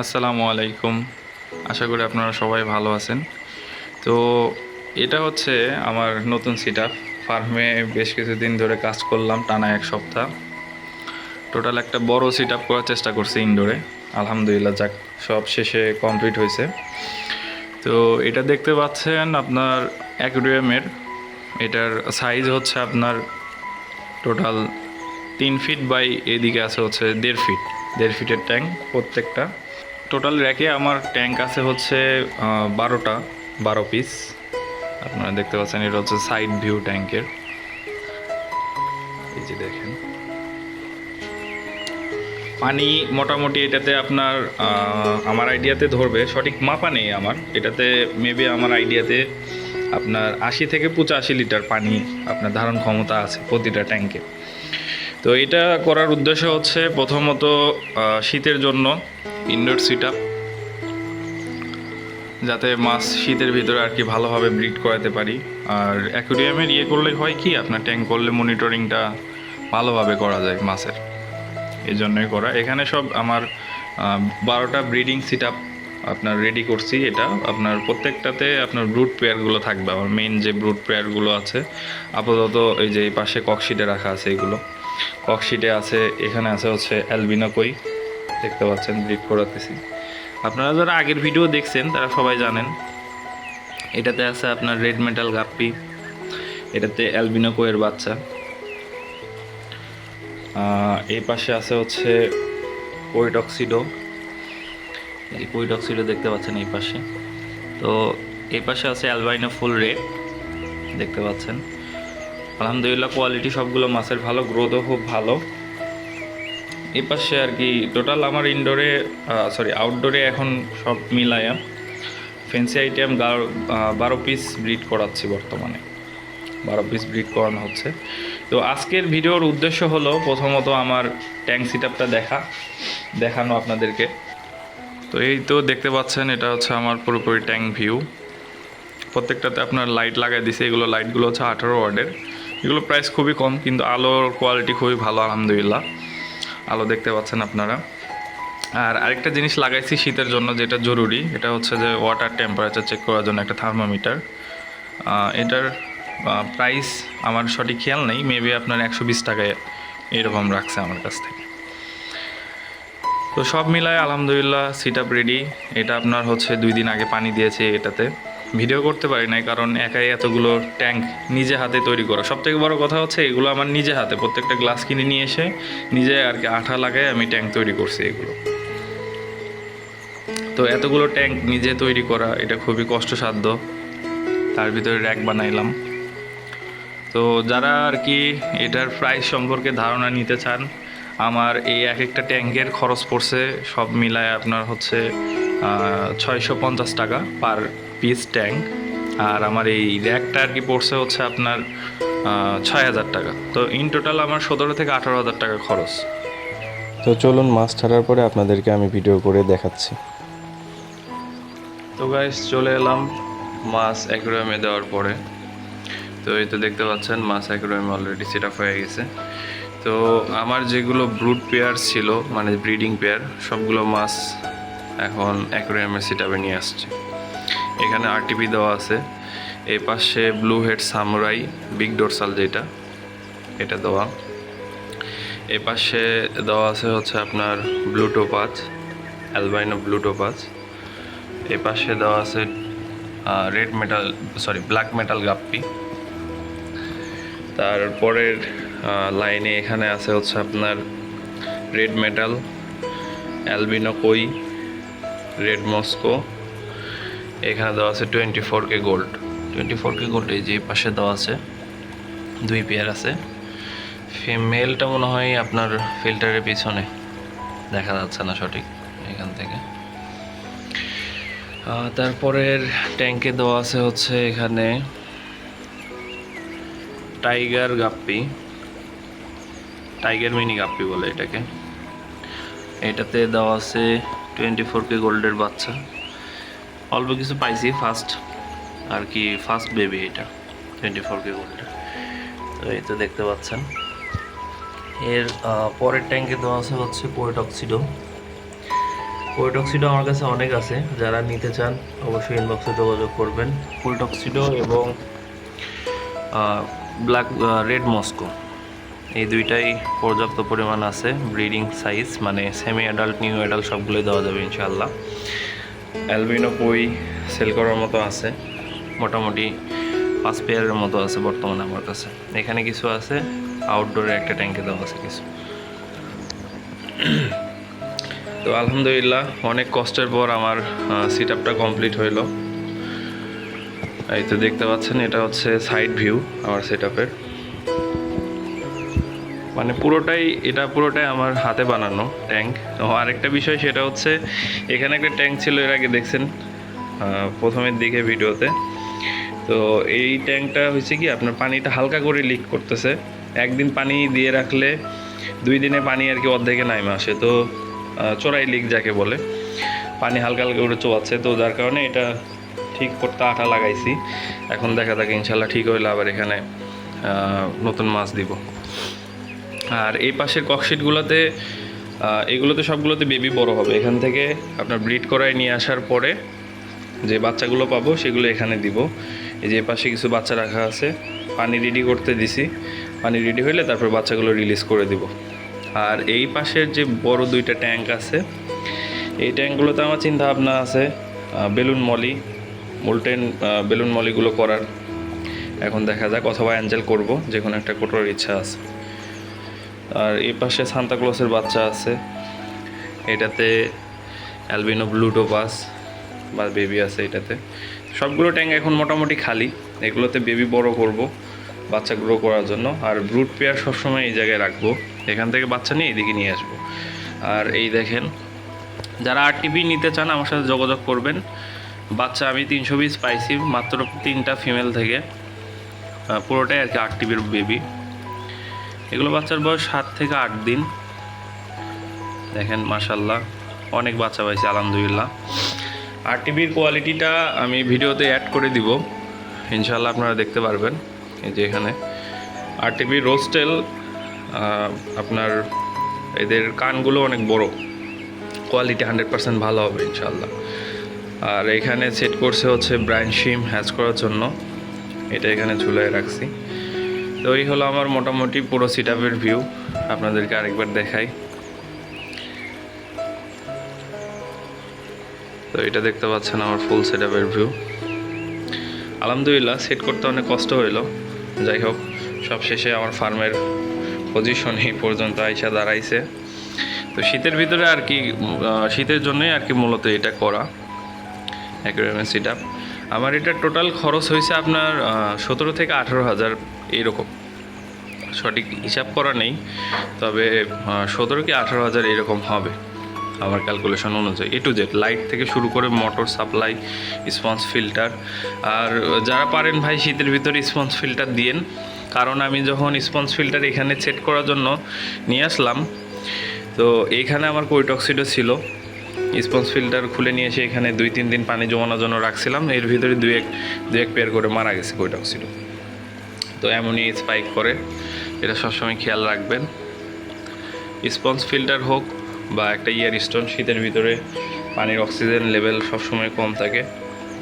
আসসালামু আলাইকুম। আশা করি আপনারা সবাই ভালো আছেন। তো এটা হচ্ছে আমার নতুন সিট আপ ফার্মে বেশ কিছুদিন ধরে কাজ করলাম টানা এক সপ্তাহ। টোটাল একটা বড় সিট আপ করার চেষ্টা করছি ইনডোরে আলহামদুলিল্লাহ, যাক, সব শেষে কমপ্লিট হয়েছে। তো এটা দেখতে পাচ্ছেন আপনার অ্যাকুরিয়ামের এটার সাইজ হচ্ছে আপনার টোটাল তিন ফিট বাই এদিকে আছে হচ্ছে দেড় ফিট দেড় ফিটের ট্যাঙ্ক প্রত্যেকটা। টোটাল র্যাকে আমার ট্যাঙ্ক আছে হচ্ছে বারোটা, বারো পিস আপনারা দেখতে পাচ্ছেন, এটা হচ্ছে সাইড ভিউ ট্যাঙ্কের। এই যে দেখেন। পানি মোটামুটি এটাতে আপনার আমার আইডিয়াতে ধরবে। সঠিক মাপা নেই আমার। এটাতে মেবি আমার আইডিয়াতে আপনার আশি থেকে পঁচাশি লিটার পানি আপনার ধারণ ক্ষমতা আছে প্রতিটা ট্যাঙ্কে। তো এটা করার উদ্দেশ্য হচ্ছে প্রথমত শীতের জন্য ইনডোর সিট যাতে মাছ শীতের ভিতরে আর কি ভালোভাবে ব্রিড করাতে পারি। আর অ্যাকুরিয়ামের ইয়ে করলে হয় কি, আপনার ট্যাঙ্ক করলে মনিটরিংটা ভালোভাবে করা যায় মাছের। এই জন্যই করা। এখানে সব আমার বারোটা ব্রিডিং সিট আপনার রেডি করছি। এটা আপনার প্রত্যেকটাতে আপনার ব্রুট পেয়ারগুলো থাকবে। আমার মেইন যে ব্রুট পেয়ারগুলো আছে, আপাতত এই যে এই পাশে ককশিটে রাখা আছে এগুলো। ককশিটে আছে, এখানে আছে হচ্ছে অ্যালবিনা কই। দেখতে পাচ্ছেন ব্রিড করাতেছি। আপনারা যারা আগের ভিডিও দেখছেন, তারা সবাই জানেন, এটাতে আছে আপনার রেড মেটাল গাপ্পি, এটাতে অ্যালবিনো কোয়ের বাচ্চা। এই পাশে আছে হচ্ছে কোয়েটক্সিডো এই কোয়েটক্সিডো দেখতে পাচ্ছেন এই পাশে। তো এই পাশে আছে অ্যালবাইনো ফুল রেড, দেখতে পাচ্ছেন। আলহামদুলিল্লাহ কোয়ালিটি সবগুলো মাছের ভালো গ্রোথও খুব ভালো। এই পাশে আর কি টোটাল আমার ইনডোরে সরি আউটডোরে এখন সব মিলায়া ফেন্সি আইটেম বারো পিস ব্রিড করাচ্ছি বর্তমানে। বারো পিস ব্রিড করানো হচ্ছে। তো আজকের ভিডিওর উদ্দেশ্য হলো, প্রথমত আমার ট্যাঙ্ক সিট আপটা দেখা, দেখানো আপনাদেরকে। তো এই তো দেখতে পাচ্ছেন, এটা হচ্ছে আমার পুরোপুরি ট্যাঙ্ক ভিউ প্রত্যেকটাতে আপনার লাইট লাগাই দিছে, এগুলো লাইটগুলো হচ্ছে আঠারো ওয়ার্ডের এগুলো প্রাইস খুবই কম, কিন্তু আলোর কোয়ালিটি খুবই ভালো, আলহামদুলিল্লাহ। আলো দেখতে পাচ্ছেন আপনারা। আর আরেকটা জিনিস লাগাইছি শীতের জন্য যেটা জরুরি, এটা হচ্ছে যে ওয়াটার টেম্পারেচার চেক করার জন্য একটা থার্মোমিটার এটার প্রাইস আমার সঠিক খেয়াল নেই মেবি আপনার একশো বিশ টাকায় এরকম রাখছে আমার কাছ থেকে। তো সব মিলায় আলহামদুলিল্লাহ সিট আপ রেডি এটা আপনার হচ্ছে দুই দিন আগে পানি দিয়েছে এটাতে। ভিডিও করতে পারি নাই, কারণ একাই এতগুলো ট্যাঙ্ক নিজে হাতে তৈরি করা। সব থেকে বড় কথা হচ্ছে, এগুলো আমার নিজে হাতে, প্রত্যেকটা গ্লাস কিনে নিয়ে এসে নিজে আর কি আঠা লাগায় আমি ট্যাঙ্ক তৈরি করছি এগুলো। তো এতগুলো ট্যাঙ্ক নিজে তৈরি করা, এটা খুবই কষ্টসাধ্য। তার ভিতরে র্যাক বানাইলাম। তো যারা আর কি এটার প্রাইস সম্পর্কে ধারণা নিতে চান, আমার এই এক একটা ট্যাঙ্কের খরচ পড়ছে, সব মিলায় আপনার হচ্ছে ছয়শো পঞ্চাশ টাকা পার পিস ট্যাঙ্ক আর আমার এই র্যাকটা আর কি পড়ছে হচ্ছে আপনার ছয় হাজার টাকা। তো ইন টোটাল আমার সতেরো থেকে আঠারো হাজার টাকা খরচ। তো চলুন মাছ ছাড়ার পরে আপনাদেরকে আমি ভিডিও করে দেখাচ্ছি। তো গাইস চলে এলাম মাছ অ্যাকুরিয়ামে দেওয়ার পরে। তো এই তো দেখতে পাচ্ছেন মাছ অ্যাকুরিয়ামে অলরেডি সেট আপ হয়ে গেছে। তো আমার যেগুলো ব্রুড পেয়ার ছিল মানে ব্রিডিং পেয়ার সবগুলো মাছ এখন অ্যাকুরিয়ামের সেট আপে নিয়ে আসছে। এখানে আরটিপি দেওয়া আছে। এই পাশে blue head samurai big dorsal যেটা, এটা দেওয়া। এই পাশে দেওয়া আছে হচ্ছে আপনার ব্লুটো ব্লুটোপাচ অ্যালবাইনো ব্লুটোপাচ এই পাশে দেওয়া আছে red metal sorry black metal guppy তারপরের লাইনে এখানে আছে হচ্ছে আপনার red metal albino koi red Moscow. এখানে দেওয়া আছে twenty four K gold. Twenty four K gold এই যে পাশে দেওয়া আছে। দুই পেয়ার আছে। ফিমেলটা মনে হয় আপনার ফিল্টারের পিছনে। দেখা যাচ্ছে না সঠিক এখান থেকে। তারপরের ট্যাঙ্কে দেওয়া আছে হচ্ছে এখানে tiger guppy. Tiger mini guppy বলে এটাকে। এটাতে দেওয়া আছে টোয়েন্টি ফোর কে গোল্ডের বাচ্চা। অল্প কিছু পাইছি ফার্স্ট, আর কি ফার্স্ট বেবি এটা, টোয়েন্টি ফোর কে গোল্ডের। তো এই তো দেখতে পাচ্ছেন। এর পরের ট্যাঙ্কে দেওয়া আছে হচ্ছে কোয়েটক্সিডো কোয়েটক্সিডো আমার কাছে অনেক আছে, যারা নিতে চান অবশ্যই ইনবক্সে যোগাযোগ করবেন। কোয়েটক্সিডো এবং ব্ল্যাক রেড মস্কো এই দুইটাই পর্যাপ্ত পরিমাণ আছে ব্রিডিং সাইজ মানে সেমি অ্যাডাল্ট নিউ অ্যাডাল্ট সবগুলোই দেওয়া যাবে ইনশাআল্লাহ। অ্যালবিনো কই সেল করার মতো আছে, মোটামুটি পাঁচ পেয়ারের মতো আছে বর্তমানে আমার কাছে। এখানে কিছু আছে আউটডোরে একটা ট্যাঙ্কে দেওয়া আছে কিছু। তো আলহামদুলিল্লাহ, অনেক কষ্টের পর আমার সিট আপটা কমপ্লিট হইল। এই তো দেখতে পাচ্ছেন, এটা হচ্ছে সাইড ভিউ আমার সেট আপের মানে পুরোটাই, এটা পুরোটাই আমার হাতে বানানো ট্যাঙ্ক তো আরেকটা বিষয় সেটা হচ্ছে, এখানে একটা ট্যাঙ্ক ছিল, এর আগে দেখছেন প্রথমের দিকে ভিডিওতে। তো এই ট্যাঙ্কটা হয়েছে কি, আপনার পানিটা হালকা করে লিক করতেছে। একদিন পানি দিয়ে রাখলে দুই দিনে পানি আর কি অর্ধেকে নাইমে আসে। তো চোরাই লিক যাকে বলে। পানি হালকা হালকা করে চোয়াচ্ছে। তো যার কারণে এটা ঠিক করতে আঠা লাগাইছি। এখন দেখা যাক, ইনশাল্লাহ ঠিক হইলে আবার এখানে নতুন মাছ দিব। আর এই পাশের ককশিটগুলোতে এগুলোতে সবগুলোতে বেবি বড় হবে। এখান থেকে আপনার ব্রিড করায় নিয়ে আসার পরে যে বাচ্চাগুলো পাবো, সেগুলো এখানে দিব। এই যে পাশে কিছু বাচ্চা রাখা আছে। পানি রেডি করতে দিছি। পানি রেডি হলে তারপর বাচ্চাগুলো রিলিজ করে দিব। আর এই পাশের যে বড় দুইটা ট্যাঙ্ক আছে, এই ট্যাঙ্কগুলোতে আমার চিন্তা ভাবনা আছে বেলুন মলি মোল্টেন বেলুন মলিগুলো করার। এখন দেখা যাক, অথবা অ্যাঞ্জেল করব যে কোনো একটা কোটোর ইচ্ছা আছে। আর এই পাশে সান্তাক্লসের বাচ্চা আছে। এটাতে অ্যালবিনো ব্লুটোপাস বা বেবি আছে এটাতে। সবগুলো ট্যাঙ্ক এখন মোটামুটি খালি। এগুলোতে বেবি বড় করব বাচ্চা গ্রো করার জন্য। আর ব্রুট পেয়ার সবসময় এই জায়গায় রাখব। এখান থেকে বাচ্চা নিয়ে এদিকে নিয়ে আসব। আর এই দেখেন, যারা আর টিভি নিতে চান আমার সাথে যোগাযোগ করবেন। বাচ্চা আমি তিনশো পিস পাইছি, মাত্র তিনটা ফিমেল থেকে। পুরোটাই আর কি আর টিভির বেবি। এগুলো বাচ্চার বয়স সাত থেকে আট দিন। দেখেন মাশাল্লাহ অনেক বাচ্চা পাইছি, আলহামদুলিল্লাহ। আর টিভির কোয়ালিটিটা আমি ভিডিওতে অ্যাড করে দিব। ইনশাল্লাহ আপনারা দেখতে পারবেন। এই যে এখানে। আর টিভির রোস্টেল আপনার এদের কানগুলো অনেক বড়। কোয়ালিটি হান্ড্রেড পার্সেন্ট ভালো হবে ইনশাল্লাহ আর এখানে সেট করছে হচ্ছে ব্রাইন শিম হ্যাচ করার জন্য। এটা এখানে ঝুলাই রাখছি। তো এই হলো আমার মোটামুটি পুরো সিট আপের ভিউ আপনাদেরকে আরেকবার দেখাই। তো এটা দেখতে পাচ্ছেন আমার ফুল সেট আপের ভিউ আলহামদুলিল্লাহ সেট করতে অনেক কষ্ট হইল। যাই হোক, সব শেষে আমার ফার্মের পজিশন এই পর্যন্ত আইসা দাঁড়াইছে। তো শীতের ভিতরে আর কি শীতের জন্যই আর কি মূলত এটা করা। অ্যাকুয়ারিয়ামের সেট আপ আমার এটা টোটাল খরচ হয়েছে আপনার সতেরো থেকে আঠেরো হাজার এইরকম সঠিক হিসাব করা নেই, তবে সতেরো কি আঠারো হাজার এরকম হবে আমার ক্যালকুলেশন অনুযায়ী। এ টু জেড লাইট থেকে শুরু করে মোটর সাপ্লাই স্পঞ্জ ফিল্টার আর যারা পারেন ভাই, শীতের ভিতরে স্পঞ্জ ফিল্টার দিয়েন। কারণ আমি যখন স্পঞ্জ ফিল্টার এখানে সেট করার জন্য নিয়ে আসলাম, তো এইখানে আমার কোইটক্সিডো ছিল। স্পঞ্জ ফিল্টার খুলে নিয়ে এসে এখানে দুই তিন দিন পানি জমানোর জন্য রাখছিলাম। এর ভিতরে দুই এক দুই এক পেয়ার করে মারা গেছে কোইটক্সিডো তো এমনই স্পাইক করে এটা সবসময় খেয়াল রাখবেন। স্পঞ্জ ফিল্টার হোক বা একটা ইয়ার স্টোন শীতের ভিতরে পানির অক্সিজেন লেভেল সবসময় কম থাকে।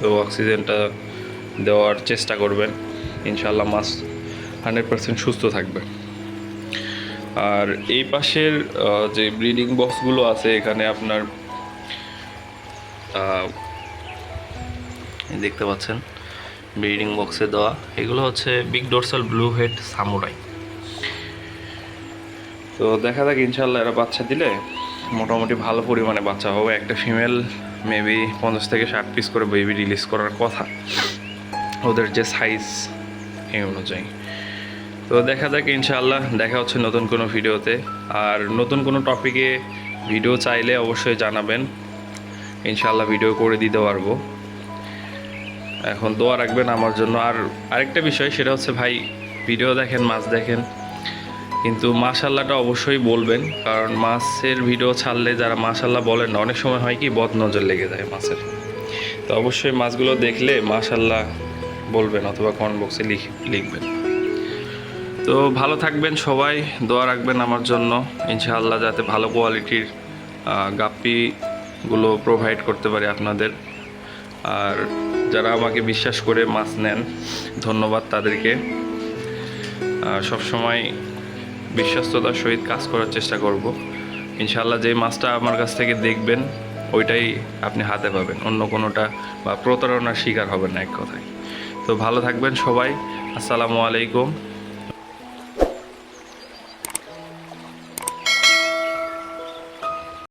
তো অক্সিজেনটা দেওয়ার চেষ্টা করবেন। ইনশাল্লাহ মাছ হান্ড্রেড পার্সেন্ট সুস্থ থাকবে। আর এই পাশের যে ব্রিডিং বক্সগুলো আছে, এখানে আপনার দেখতে পাচ্ছেন, ব্রিডিং বক্সে দেওয়া। এগুলো হচ্ছে big dorsal blue head samurai. তো দেখা যাক ইনশাল্লাহ এরা বাচ্চা দিলে মোটামুটি ভালো পরিমাণে বাচ্চা হবে। একটা ফিমেল মেবি পঞ্চাশ থেকে ষাট পিস করে বেবি রিলিজ করার কথা। ওদের যে সাইজ এই অনুযায়ী। তো দেখা যাক, ইনশাআল্লাহ দেখা হচ্ছে নতুন কোনো ভিডিওতে আর নতুন কোনো টপিকে ভিডিও চাইলে অবশ্যই জানাবেন। ইনশাআল্লাহ ভিডিও করে দিতে পারব। এখন দোয়া রাখবেন আমার জন্য। আর আরেকটা বিষয়, সেটা হচ্ছে ভাই ভিডিও দেখেন, মাছ দেখেন। কিন্তু মাশাল্লাহটা অবশ্যই বলবেন, কারণ মাছের ভিডিও ছাড়লে যারা মাশাল্লাহ বলেন না, অনেক সময় হয় কি বদ নজর লেগে যায় মাছের। তো অবশ্যই মাছগুলো দেখলে মাশাল্লাহ বলবেন অথবা কমেন্ট বক্সে লিখবেন। তো ভালো থাকবেন সবাই, দোয়া রাখবেন আমার জন্য। ইনশাআল্লাহ যাতে ভালো কোয়ালিটির গাপ্পি গুলো প্রোভাইড করতে পারি আপনাদের। আর যারা আমাকে বিশ্বাস করে মাছ নেন, ধন্যবাদ তাদেরকে। সবসময় বিশ্বস্ততার সহিত কাজ করার চেষ্টা করব। ইনশাল্লাহ যে মাছটা আমার কাছ থেকে দেখবেন, ওইটাই আপনি হাতে পাবেন। অন্য কোনোটা বা প্রতারণার শিকার হবেন না এক কথায়। তো ভালো থাকবেন সবাই। আসসালামু আলাইকুম।